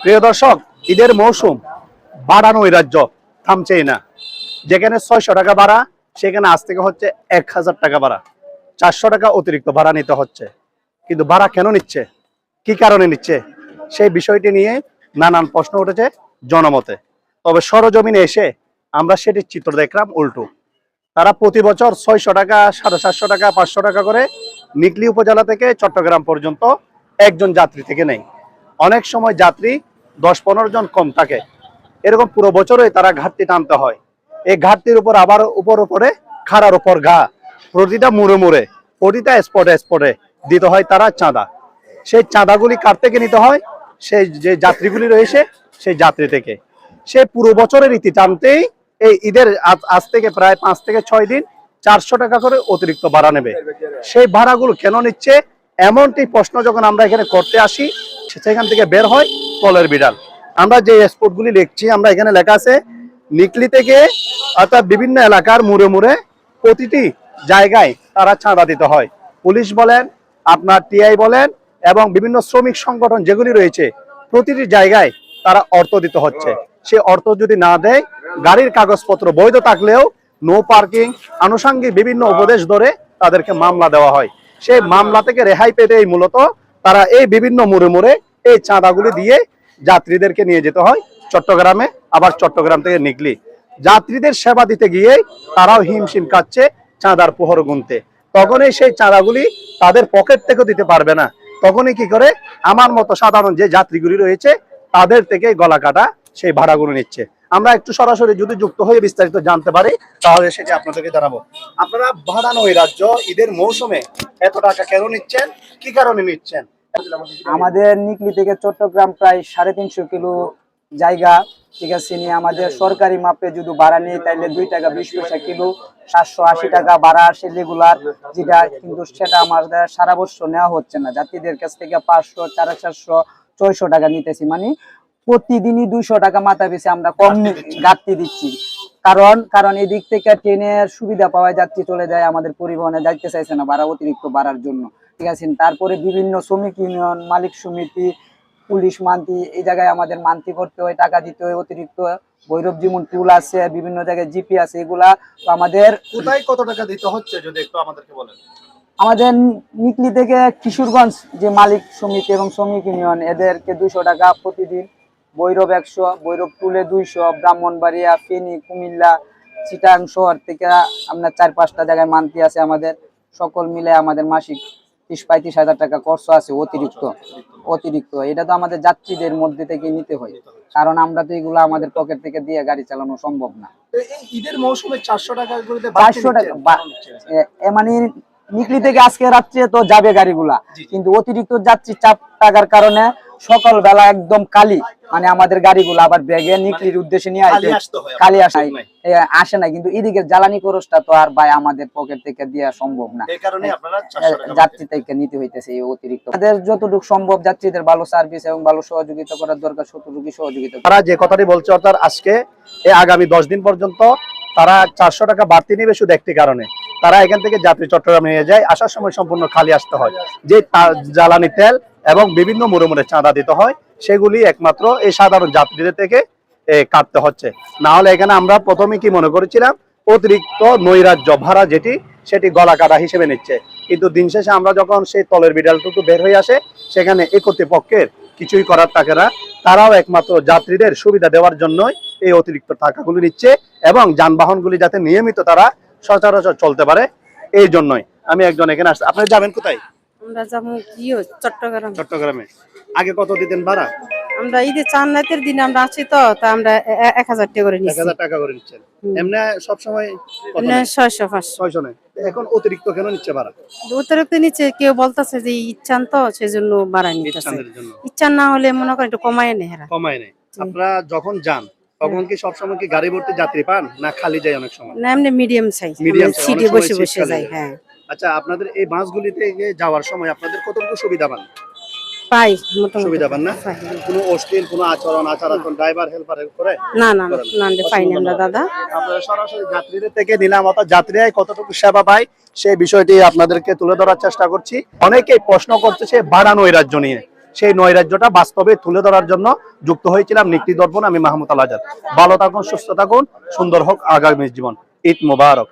প্রিয় দর্শক, ঈদের মৌসুম বাড়ানো রাজ্য, থামছেই না। যেখানে ছয়শো টাকা ভাড়া, সেখানে আজ থেকে হচ্ছে এক হাজার টাকা ভাড়া। চারশো টাকা অতিরিক্ত ভাড়া নিতে হচ্ছে। কিন্তু ভাড়া কেন নিচ্ছে? কি কারণে নিচ্ছে? সেই বিষয়টি নিয়ে নানান প্রশ্ন উঠেছে জনমতে। তবে সরজমিনে এসে আমরা সেটির চিত্র দেখলাম উল্টো। তারা প্রতি বছর ছয়শো টাকা, সাড়ে সাতশো টাকা, পাঁচশো টাকা করে নিকলি উপজেলা থেকে চট্টগ্রাম পর্যন্ত একজন যাত্রী থেকে নেই অনেক সময় যাত্রী দশ পনেরো জন কম থাকে। এরকম পুরো বছরই তারা ঘাটতি টানতে হয়। এই ঘাটতির উপর আবার উপর উপরে খাড়ার উপর ঘা। প্রতিটা মুড়ে মুড়ে, প্রতিটা স্পটে স্পটে দিতে হয় তারা চাঁদা। সেই চাঁদাগুলি কার থেকে নিতে হয়? সেই যে যাত্রীগুলি রয়েছে, সেই যাত্রী থেকে। সে পুরো বছরের রীতি টানতেই এই ঈদের আজ থেকে প্রায় পাঁচ থেকে ছয় দিন চারশো টাকা করে অতিরিক্ত ভাড়া নেবে। সেই ভাড়াগুলো কেন নিচ্ছে? এমনটি প্রশ্ন যখন আমরা এখানে করতে আসি, সেখান থেকে বের হয়। কলের বিড়াল। আমরা যে স্পটগুলি লিখছি আমরা এখানে লেখা আছে, নিকলি থেকে অর্থাৎ বিভিন্ন এলাকার মুড়ে মুড়ে প্রতিটি জায়গায় তারা চাঁদা দিতে হয়। পুলিশ বলেন, আপনার টিআই বলেন এবং বিভিন্ন শ্রমিক সংগঠন যেগুলি রয়েছে, প্রতিটি জায়গায় তারা অর্থ দিতে হচ্ছে। সে অর্থ যদি না দেয়, গাড়ির কাগজপত্র বৈধ থাকলেও নো পার্কিং আনুষঙ্গিক বিভিন্ন উপদেশ ধরে তাদেরকে মামলা দেওয়া হয়। সেই মামলা থেকে রেহাই পেতেই মূলত তারা এই বিভিন্ন মোড়ে মোড়ে এই চাঁদাগুলি দিয়ে যাত্রীদেরকে নিয়ে যেতে হয় চট্টগ্রামে, আবার চট্টগ্রাম থেকে নিকলি যাত্রীদের সেবা দিতে গিয়ে তারাও হিমশিম কাচ্ছে চাঁদার পোহর গুনতে। তখনই সেই চাঁদাগুলি তাদের পকেট থেকেও দিতে পারবে না। তখনই কি করে? আমার মতো সাধারণ যে যাত্রীগুলি রয়েছে, তাদের থেকে গলা কাটা সেই ভাড়াগুলো নিচ্ছে। আমরা একটু সরাসরি যদি যুক্ত হয়ে বিস্তারিত জানতে পারি, তাহলে সেটি আপনাদেরকে জানাব। আপনারা ভাড়ানো ওই রাজ্য, ঈদের মৌসুমে এত টাকা কেন নিচ্ছেন? কি কারণে নিচ্ছেন? আমাদের নিকলি থেকে চট্টগ্রাম প্রায় সাড়ে তিনশো কিলো জায়গা, ঠিক আছে, নিয়ে আমাদের সরকারি মাপে যদি ভাড়া নিই তাহলে দুই টাকা বিশ পয়সা কিলো, সাতশো আশি টাকা ভাড়া আসে রেগুলার যেটা কিন্তু সেটা আমাদের সারা বছর নেওয়া হচ্ছে না। যাত্রীদের কাছ থেকে পাঁচশো সাড়ে চারশো, ছয়শো টাকা নিতেছি। মানে প্রতিদিনই দুইশো টাকা মাথা পিছে আমরা কম ঘাটতি দিচ্ছি। কারণ কারণ এদিক থেকে ট্রেনের সুবিধা পাওয়া যাত্রী চলে যায়, আমাদের পরিবহনে যাইতে চাইছে না ভাড়া, অতিরিক্ত বাড়ার জন্য। ঠিক আছে তারপরে বিভিন্ন শ্রমিক ইউনিয়ন মালিক সমিতি পুলিশ মান্তি এই জায়গায় আমাদের মান্তি করতে হয় টাকা দিতে হয় অতিরিক্ত ভৈরব জীবন টুল আছে বিভিন্ন জায়গায় জিপি আছে এগুলা তো আমাদের কোথায় কত টাকা দিতে হচ্ছে যদি একটু আমাদেরকে বলেন? আমাদের নিকলি থেকে কিশোরগঞ্জ যে মালিক সমিতি এবং শ্রমিক ইউনিয়ন এদেরকে দুইশো টাকা প্রতিদিন। বৈরব একশো বৈরব টুলে দুইশো ব্রাহ্মণবাড়িয়া ফেনী কুমিল্লা চিটাং শহর থেকে আপনার চার পাঁচটা জায়গায় মান্তি আছে আমাদের। সকল মিলে আমাদের মাসিক ত্রিশ পঁয়ত্রিশ হাজার টাকা খরচ আছে অতিরিক্ত। অতিরিক্ত। এটা তো আমাদের যাত্রীদের মধ্যে থেকে নিতে হয়। কারণ আমরা তো এগুলো আমাদের পকেট থেকে দিয়ে গাড়ি চালানো সম্ভব না। এই ঈদের মৌসুমে চারশো টাকা চারশো টাকা বা- এ- এ মানে নিকলি থেকে আজকে রাত্রে তো যাবে গাড়িগুলা। কিন্তু অতিরিক্ত যাত্রী চাপ টাকার কারণে সকাল বেলা একদম কালি মানে আমাদের গাড়িগুলো আবার ব্যাগে নিকলির উদ্দেশ্যে নিয়ে খালি আসে আসতে হয় আসে নাই। আসে না কিন্তু এদিকে জ্বালানি খরচটা তো আর ভাই আমাদের পকেট থেকে দেওয়া সম্ভব না। যাত্রী থেকে নিতে হইতেছে এই অতিরিক্ত। তাদের যতটুকু সম্ভব যাত্রীদের ভালো সার্ভিস এবং ভালো সহযোগিতা করার দরকার ততটুকু সহযোগিতা তারা যে কথাটি বলছে অর্থাৎ আজকে এই আগামী দশ দিন পর্যন্ত তারা চারশো টাকা বাড়তি নেবে শুধু একটি কারণে। তারা এখান থেকে যাত্রী চট্টগ্রাম নিয়ে যায় আসার সময় সম্পূর্ণ খালি আসতে হয়। যে জ্বালানি তেল এবং বিভিন্ন মোড়ে মোড়ে চাঁদা দিতে হয়। সেগুলি একমাত্র এই সাধারণ যাত্রীদের থেকে কাটতে হচ্ছে। না হলে এখানে আমরা প্রথমে কি মনে করেছিলাম, অতিরিক্ত নৈরাজ্য ভাড়া যেটি, সেটি গলা কাটা হিসেবে নিচ্ছে। কিন্তু দিন শেষে আমরা যখন সেই তলের বিড়ালটুকু বের হয়ে আসে, সেখানে এই কর্তৃপক্ষের কিছুই করার থাকে না। তারাও একমাত্র যাত্রীদের সুবিধা দেওয়ার জন্যই এই অতিরিক্ত টাকাগুলি নিচ্ছে এবং যানবাহনগুলি যাতে নিয়মিত তারা সচরাচর চলতে পারে, এই জন্যই। আমি একজন এখানে আসছি। আপনি যাবেন কোথায়? আমরা যাব কিও চট্টগ্রাম। চট্টগ্রামে। আগে কত দিতেন ভাড়া? আমরা ঈদের চার রাতের দিন আমরা আছি তো তা আমরা এক হাজার টাকা করে এক নিচ্ছি হাজার টাকা করে নিচ্ছেন। এমনি সবসময় নেয়? ছয়শো পাঁচশো। ছয়শো নেয়। এখন অতিরিক্ত কেন নিচ্ছে ভাড়া? অতিরিক্ত নিচে কেউ বলতেছে যে ইচ্ছান তো সেজন্য বাড়াই নিতেছে। ইচ্ছান না হলে মনে করেন একটু কমায় হেরা কমায় নেই আপনারা যখন যান তখন কি সবসময় কি গাড়ি ভর্তি যাত্রী পান না খালি যায় অনেক সময়? না এমনি মিডিয়াম সাইজ মিডিয়াম সিটে বসে বসে যাই হয়। আচ্ছা আপনাদের এই বাসগুলিতে যাওয়ার সময় আপনাদের কতটুকু সুবিধা পান? পাই সুবিধা পান না? পাই। কোনো অশ্লীল কোনো আচরণ আচার আচরণ ড্রাইভার হেল্পার করে? না না না না না, আমরা দাদা। আপনারা সরাসরি যাত্রীদের থেকে নিলাম অর্থাৎ যাত্রীরা কতটুকু সেবা পায় সেই বিষয়টি আপনাদেরকে তুলে ধরার চেষ্টা করছি। অনেকেই প্রশ্ন করতেছে বাড়ানো এই রাজ্য নিয়ে। সেই নৈরাজ্যটা বাস্তবে তুলে ধরার জন্য যুক্ত হয়েছিলাম নিকটি দর্পণ আমি মাহমুদ আল আজাদ। ভালো থাকুন সুস্থ থাকুন সুন্দর হোক আগামী জীবন। ঈদ মুবারক।